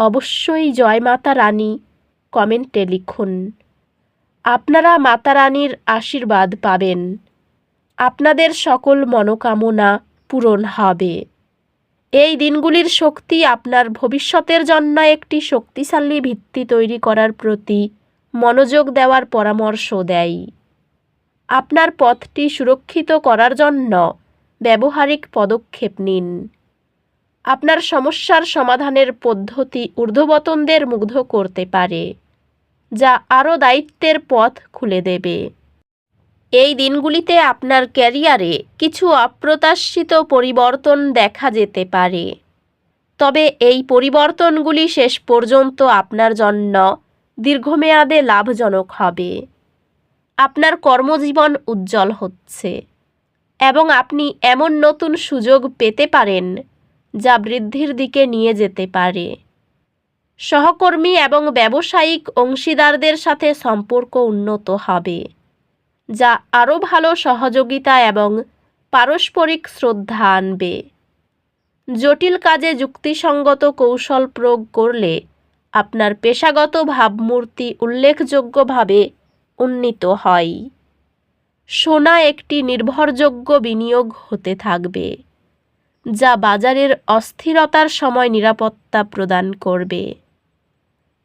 অবশ্যই জয় মাতা রানী, কমেন্টে লিখুন। আপনারা মাতা রানীর আশীর্বাদ পাবেন। আপনাদের সকল মনোকামনা পূরণ হবে। এই দিনগুলির শক্তি আপনার ভবিষ্যতের জন্য একটি শক্তিশালী ভিত্তি তৈরি করার প্রতি মনোযোগ দেওয়ার পরামর্শ দেয়। আপনার পথটি সুরক্ষিত করার জন্য ব্যবহারিক পদক্ষেপ নিন। আপনার সমস্যার সমাধানের পদ্ধতি ঊর্ধ্ববতনদের মুগ্ধ করতে পারে, যা আরও দায়িত্বের পথ খুলে দেবে। এই দিনগুলিতে আপনার ক্যারিয়ারে কিছু অপ্রত্যাশিত পরিবর্তন দেখা যেতে পারে। তবে এই পরিবর্তনগুলি শেষ পর্যন্ত আপনার জন্য দীর্ঘমেয়াদে লাভজনক হবে। আপনার কর্মজীবন উজ্জ্বল হচ্ছে এবং আপনি এমন নতুন সুযোগ পেতে পারেন যা বৃদ্ধির দিকে নিয়ে যেতে পারে। সহকর্মী এবং ব্যবসায়িক অংশীদারদের সাথে সম্পর্ক উন্নত হবে, যা আরও ভালো সহযোগিতা এবং পারস্পরিক শ্রদ্ধা আনবে। জটিল কাজে যুক্তিসঙ্গত কৌশল প্রয়োগ করলে আপনার পেশাগত ভাবমূর্তি উল্লেখযোগ্যভাবে উন্নীত হয়। সোনা একটি নির্ভরযোগ্য বিনিয়োগ হতে থাকবে। যা বাজারের অস্থিরতার সময় নিরাপত্তা প্রদান করবে।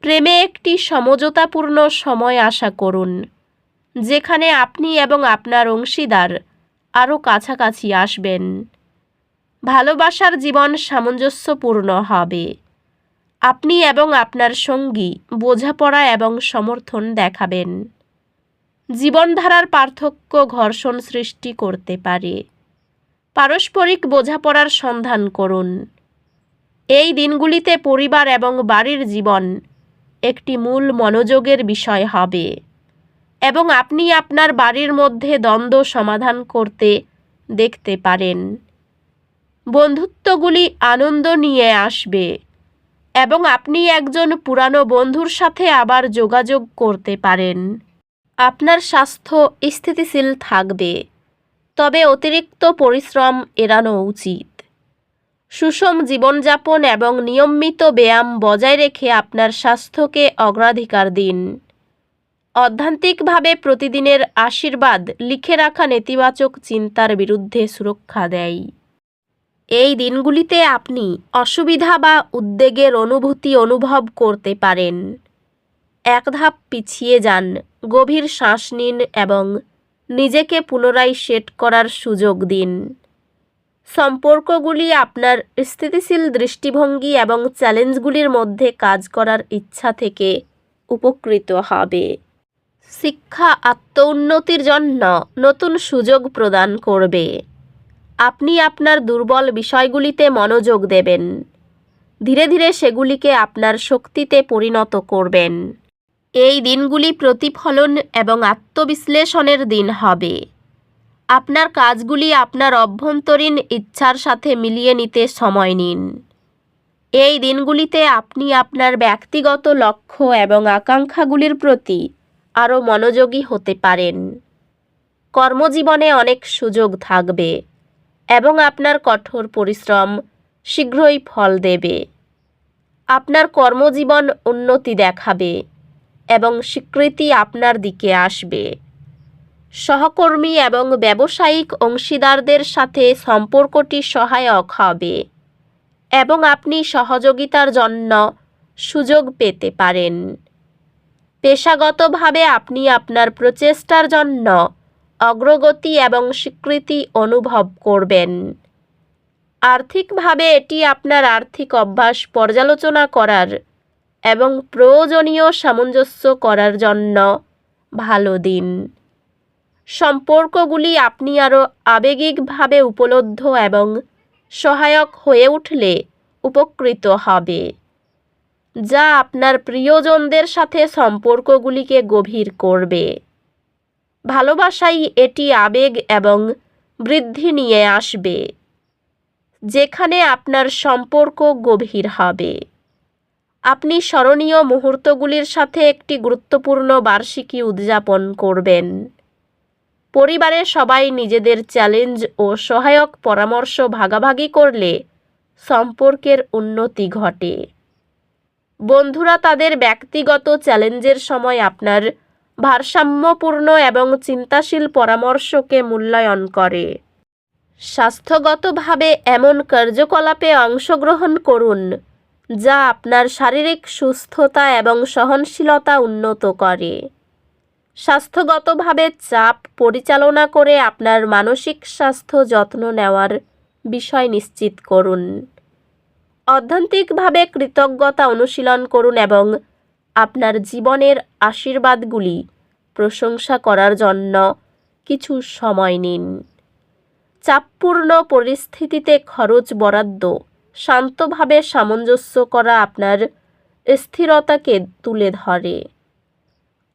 প্রেমে একটি সমঝোতাপূর্ণ সময় আশা করুন, যেখানে আপনি এবং আপনার অংশীদার আরও কাছাকাছি আসবেন। ভালোবাসার জীবন সামঞ্জস্যপূর্ণ হবে। আপনি এবং আপনার সঙ্গী বোঝাপড়া এবং সমর্থন দেখাবেন। জীবনধারার পার্থক্য ঘর্ষণ সৃষ্টি করতে পারে। পারস্পরিক বোঝাপড়ার সন্ধান করুন। এই দিনগুলিতে পরিবার এবং বাড়ির জীবন একটি মূল মনোযোগের বিষয় হবে এবং আপনি আপনার বাড়ির মধ্যে দ্বন্দ্ব সমাধান করতে দেখতে পারেন। বন্ধুত্বগুলি আনন্দ নিয়ে আসবে এবং আপনি একজন পুরানো বন্ধুর সাথে আবার যোগাযোগ করতে পারেন। আপনার স্বাস্থ্য স্থিতিশীল থাকবে। তবে অতিরিক্ত পরিশ্রম এড়ানো উচিত। সুষম জীবনযাপন এবং নিয়মিত ব্যায়াম বজায় রেখে আপনার স্বাস্থ্যকে অগ্রাধিকার দিন। অধ্যান্তিকভাবে প্রতিদিনের আশীর্বাদ লিখে রাখা নেতিবাচক চিন্তার বিরুদ্ধে সুরক্ষা দেয়। এই দিনগুলিতে আপনি অসুবিধা বা উদ্বেগের অনুভূতি অনুভব করতে পারেন। এক ধাপ পিছিয়ে যান, গভীর শ্বাস নিন এবং নিজেকে পুনরায় সেট করার সুযোগ দিন। সম্পর্কগুলি আপনার স্থিতিশীল দৃষ্টিভঙ্গি এবং চ্যালেঞ্জগুলির মধ্যে কাজ করার ইচ্ছা থেকে উপকৃত হবে। শিক্ষা আত্ম উন্নতির জন্য নতুন সুযোগ প্রদান করবে। আপনি আপনার দুর্বল বিষয়গুলিতে মনোযোগ দেবেন। ধীরে ধীরে সেগুলিকে আপনার শক্তিতে পরিণত করবেন। এই দিনগুলি প্রতিফলন এবং আত্মবিশ্লেষণের দিন হবে। আপনার কাজগুলি আপনার অভ্যন্তরীণ ইচ্ছার সাথে মিলিয়ে নিতে সময় নিন। এই দিনগুলিতে আপনি আপনার ব্যক্তিগত লক্ষ্য এবং আকাঙ্ক্ষাগুলির প্রতি আরও মনোযোগী হতে পারেন। কর্মজীবনে অনেক সুযোগ থাকবে এবং আপনার কঠোর পরিশ্রম শীঘ্রই ফল দেবে। আপনার কর্মজীবন উন্নতি দেখাবে। এবং স্বীকৃতি আপনার দিকে আসবে। সহকর্মী এবং ব্যবসায়িক অংশীদারদের সাথে সম্পর্কটি সহায়ক হবে এবং আপনি সহযোগিতার জন্য সুযোগ পেতে পারেন। পেশাগতভাবে আপনি আপনার প্রচেষ্টার জন্য অগ্রগতি এবং স্বীকৃতি অনুভব করবেন। আর্থিকভাবে এটি আপনার আর্থিক অভ্যাস পর্যালোচনা করার এবং প্রয়োজনীয় সামঞ্জস্য করার জন্য ভালো দিন। সম্পর্কগুলি আপনি আরও আবেগিকভাবে উপলব্ধ এবং সহায়ক হয়ে উঠলে উপকৃত হবে, যা আপনার প্রিয়জনদের সাথে সম্পর্কগুলিকে গভীর করবে। ভালোবাসাই এটি আবেগ এবং বৃদ্ধি নিয়ে আসবে, যেখানে আপনার সম্পর্ক গভীর হবে। আপনি স্মরণীয় মুহূর্তগুলির সাথে একটি গুরুত্বপূর্ণ বার্ষিকী উদযাপন করবেন। পরিবারের সবাই নিজেদের চ্যালেঞ্জ ও সহায়ক পরামর্শ ভাগাভাগি করলে সম্পর্কের উন্নতি ঘটে। বন্ধুরা, তাদের ব্যক্তিগত চ্যালেঞ্জের সময় আপনার ভারসাম্যপূর্ণ এবং চিন্তাশীল পরামর্শকে মূল্যায়ন করে। স্বাস্থ্যগতভাবে এমন কার্যকলাপে অংশগ্রহণ করুন। যা আপনার শারীরিক সুস্থতা এবং সহনশীলতা উন্নত করে। স্বাস্থ্যগতভাবে চাপ পরিচালনা করে আপনার মানসিক স্বাস্থ্য যত্ন নেওয়ার বিষয় নিশ্চিত করুন। অধ্যান্তিকভাবে কৃতজ্ঞতা অনুশীলন করুন এবং আপনার জীবনের আশীর্বাদগুলি প্রশংসা করার জন্য কিছু সময় নিন। চাপপূর্ণ পরিস্থিতিতে খরচ বরাদ্দ শান্তভাবে সামঞ্জস্য করা আপনার স্থিরতাকে তুলে ধরে।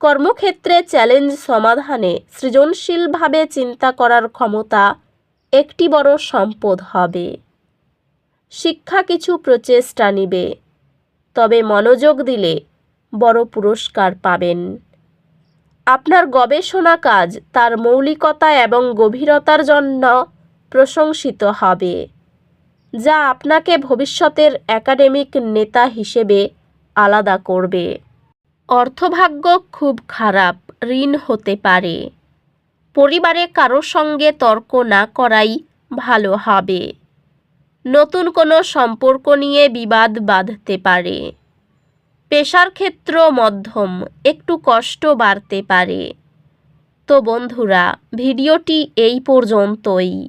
কর্মক্ষেত্রে চ্যালেঞ্জ সমাধানে সৃজনশীলভাবে চিন্তা করার ক্ষমতা একটি বড় সম্পদ হবে। শিক্ষা কিছু প্রচেষ্টা নিবে, তবে মনোযোগ দিলে বড় পুরস্কার পাবেন। আপনার গবেষণা কাজ তার মৌলিকতা এবং গভীরতার জন্য প্রশংসিত হবে। যা আপনাকে ভবিষ্যতের একাডেমিক নেতা হিসেবে আলাদা করবে। অর্থভাগ্য খুব খারাপ, ঋণ হতে পারে। পরিবারে কারও সঙ্গে তর্ক না করাই ভালো হবে। নতুন কোনো সম্পর্ক নিয়ে বিবাদ বাঁধতে পারে। পেশার ক্ষেত্র মধ্যম, একটু কষ্ট বাড়তে পারে। তো বন্ধুরা, ভিডিওটি এই পর্যন্তই।